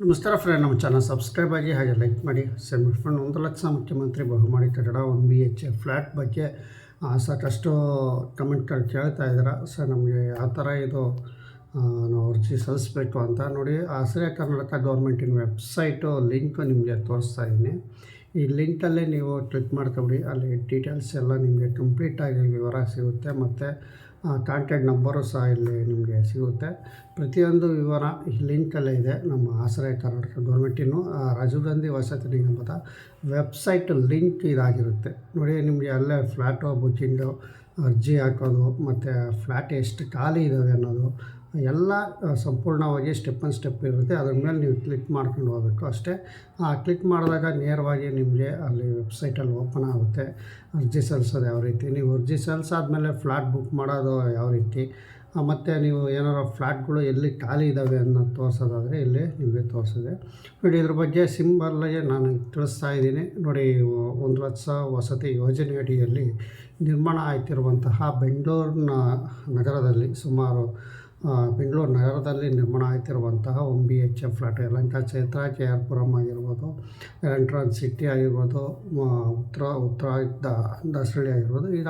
ನಮಸ್ಕಾರ ಫ್ರೆಂಡ್ ನಮ್ಮ channel subscribe ಆಗಿ ಹಾಗೆ ಲೈಕ್ ಮಾಡಿ ಸೆಂಡ್ ಮಾಡಿ. ಫ್ರೆಂಡ್ ಒಂದು ಲಕ್ಷ ಮುಖ್ಯಮಂತ್ರಿ ಬಹುಮಾಡಿ ಕಟ್ಟಡ, ಒಂದು ಬಿ ಎಚ್ ಫ್ಲ್ಯಾಟ್ ಬಗ್ಗೆ ಸಾಕಷ್ಟು ಕಮೆಂಟ್ಗಳು ಕೇಳ್ತಾ ಇದ್ದಾರೆ ಸರ್ ನಮಗೆ ಯಾವ ಥರ ಇದು ನಾವು ಅರ್ಜಿ ಸಲ್ಲಿಸ್ಬೇಕು ಅಂತ ನೋಡಿ ಆಸರೆ ಕರ್ನಾಟಕ ಗೌರ್ಮೆಂಟಿನ ವೆಬ್ಸೈಟು ಲಿಂಕು ನಿಮಗೆ ತೋರಿಸ್ತಾ ಇದ್ದೀನಿ. ಈ ಲಿಂಕಲ್ಲೇ ನೀವು ಕ್ಲಿಕ್ ಮಾಡ್ಕೊಬಿಡಿ. ಅಲ್ಲಿ ಡೀಟೇಲ್ಸ್ ಎಲ್ಲ ನಿಮಗೆ ಕಂಪ್ಲೀಟಾಗಿ ವಿವರ ಸಿಗುತ್ತೆ. ಮತ್ತು ಕಾಂಟ್ಯಾಕ್ಟ್ ನಂಬರು ಸಹ ಇಲ್ಲಿ ನಿಮಗೆ ಸಿಗುತ್ತೆ. ಪ್ರತಿಯೊಂದು ವಿವರ ಈ ಲಿಂಕಲ್ಲೇ ಇದೆ. ನಮ್ಮ ಆಶ್ರಯ ಕರ್ನಾಟಕ ಗೌರ್ಮೆಂಟಿನ ರಾಜೀವ್ ಗಾಂಧಿ ವಸತಿ ನಿಗಮದ ವೆಬ್ಸೈಟ್ ಲಿಂಕ್ ಇದಾಗಿರುತ್ತೆ. ನೋಡಿ, ನಿಮಗೆ ಅಲ್ಲೇ ಫ್ಲ್ಯಾಟು ಬುಕ್ಕಿಂಗು ಅರ್ಜಿ ಹಾಕೋದು, ಮತ್ತು ಫ್ಲ್ಯಾಟ್ ಎಷ್ಟು ಖಾಲಿ ಇದ್ದಾವೆ ಅನ್ನೋದು ಎಲ್ಲ ಸಂಪೂರ್ಣವಾಗಿ ಸ್ಟೆಪ್ ಆನ್ ಸ್ಟೆಪ್ ಇರುತ್ತೆ. ಅದ್ರ ಮೇಲೆ ನೀವು ಕ್ಲಿಕ್ ಮಾಡ್ಕೊಂಡು ಹೋಗಬೇಕು ಅಷ್ಟೇ. ಆ ಕ್ಲಿಕ್ ಮಾಡಿದಾಗ ನೇರವಾಗಿ ನಿಮಗೆ ಅಲ್ಲಿ ವೆಬ್ಸೈಟಲ್ಲಿ ಓಪನ್ ಆಗುತ್ತೆ. ಅರ್ಜಿ ಸಲ್ಲಿಸೋದು ಯಾವ ರೀತಿ? ನೀವು ಅರ್ಜಿ ಸಲ್ಲಿಸಾದ್ಮೇಲೆ ಫ್ಲ್ಯಾಟ್ ಬುಕ್ ಮಾಡೋದು ಯಾವ ರೀತಿ? ಮತ್ತು ನೀವು ಏನಾರು ಫ್ಲ್ಯಾಟ್ಗಳು ಎಲ್ಲಿ ಖಾಲಿ ಇದ್ದಾವೆ ಅನ್ನೋದು ತೋರಿಸೋದಾದರೆ ಇಲ್ಲಿ ನಿಮಗೆ ತೋರಿಸಿದೆ. ನೋಡಿ, ಇದ್ರ ಬಗ್ಗೆ ಸಿಂಬಲ್ಲಾಗೆ ನಾನು ತಿಳಿಸ್ತಾ ಇದ್ದೀನಿ. ನೋಡಿ, ಒಂದು ಲಕ್ಷ ವಸತಿ ಯೋಜನೆ ಅಡಿಯಲ್ಲಿ ನಿರ್ಮಾಣ ಆಯ್ತಿರುವಂತಹ ಬೆಂಗಳೂರಿನ ನಗರದಲ್ಲಿ ಸುಮಾರು ಬೆಂಗಳೂರು ನಗರದಲ್ಲಿ ನಿರ್ಮಾಣ ಆಗ್ತಿರುವಂತಹ ಒಂದು B H F flat Yelahanka ಕ್ಷೇತ್ರ ಕೆ ಆರ್ ಪುರಂ ಆಗಿರ್ಬೋದು ಎಲೆಕ್ಟ್ರಾನ್ ಸಿಟಿ ಆಗಿರ್ಬೋದು ಉತ್ತರ ಉತ್ತರ ದಾಸರಳ್ಳಿ ಆಗಿರ್ಬೋದು. ಈಗ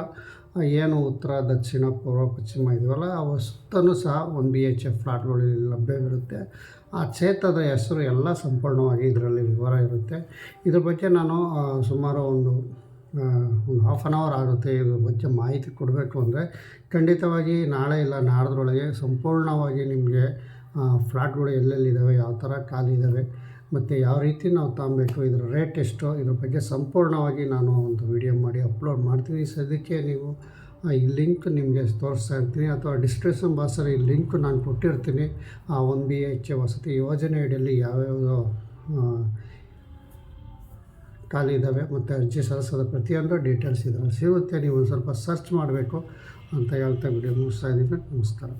ಏನು ಉತ್ತರ, ದಕ್ಷಿಣ, ಪೂರ್ವ, ಪಶ್ಚಿಮ ಇದೆಯಲ್ಲ ಅವು ಸುತ್ತಲೂ ಸಹ ಒನ್ ಬಿ ಎಚ್ ಎಫ್ ಫ್ಲಾಟ್ಗಳು ಲಭ್ಯವಿರುತ್ತೆ. ಆ ಕ್ಷೇತ್ರದ ಹೆಸರು ಎಲ್ಲ ಸಂಪೂರ್ಣವಾಗಿ ಇದರಲ್ಲಿ ವಿವರ ಇರುತ್ತೆ. ಇದ್ರ ಬಗ್ಗೆ ನಾನು ಸುಮಾರು ಒಂದು ಹಾಫ್ ಆನ್ ಅವರ್ ಆಗುತ್ತೆ, ಇದ್ರ ಬಗ್ಗೆ ಮಾಹಿತಿ ಕೊಡಬೇಕು ಅಂದರೆ ಖಂಡಿತವಾಗಿ ನಾಳೆ ಇಲ್ಲ, ನಾಡ್ದ್ರೊಳಗೆ ಸಂಪೂರ್ಣವಾಗಿ ನಿಮಗೆ ಫ್ಲಾಟ್ಗಳು ಎಲ್ಲೆಲ್ಲಿದ್ದಾವೆ, ಯಾವ ಥರ ಖಾಲಿ ಇದ್ದಾವೆ, ಮತ್ತು ಯಾವ ರೀತಿ ನಾವು ತಗೊಬೇಕು ಇದರ ರೇಟ್ ಎಷ್ಟು, ಇದ್ರ ಬಗ್ಗೆ ಸಂಪೂರ್ಣವಾಗಿ ನಾನು ಒಂದು ವಿಡಿಯೋ ಮಾಡಿ ಅಪ್ಲೋಡ್ ಮಾಡ್ತೀನಿ. ಸದ್ಯಕ್ಕೆ ನೀವು ಈ ಲಿಂಕ್ ನಿಮಗೆ ತೋರಿಸ್ತಾ ಇರ್ತೀನಿ, ಅಥವಾ ಡಿಸ್ಕ್ರಿಪ್ಷನ್ ಬಾಕ್ಸಲ್ಲಿ ಈ ಲಿಂಕ್ ನಾನು ಕೊಟ್ಟಿರ್ತೀನಿ. ಆ ಒನ್ ಬಿ ಎಚ್ ವಸತಿ ಯೋಜನೆ ಅಡಿಯಲ್ಲಿ ಯಾವ್ಯಾವ ಖಾಲಿ ಇದ್ದಾವೆ ಮತ್ತು ಅರ್ಜಿ ಸಲ್ಲಿಸೋದ ಪ್ರತಿಯೊಂದು ಡೀಟೇಲ್ಸ್ ಇದರಲ್ಲಿ ಸಿಗುತ್ತೆ. ನೀವು ಒಂದು ಸ್ವಲ್ಪ ಸರ್ಚ್ ಮಾಡಬೇಕು ಅಂತ ಹೇಳ್ತಾ ವಿಡಿಯೋ ಮುಗಿಸ್ತಾ ಇದ್ದೀನಿ. ನಮಸ್ಕಾರ.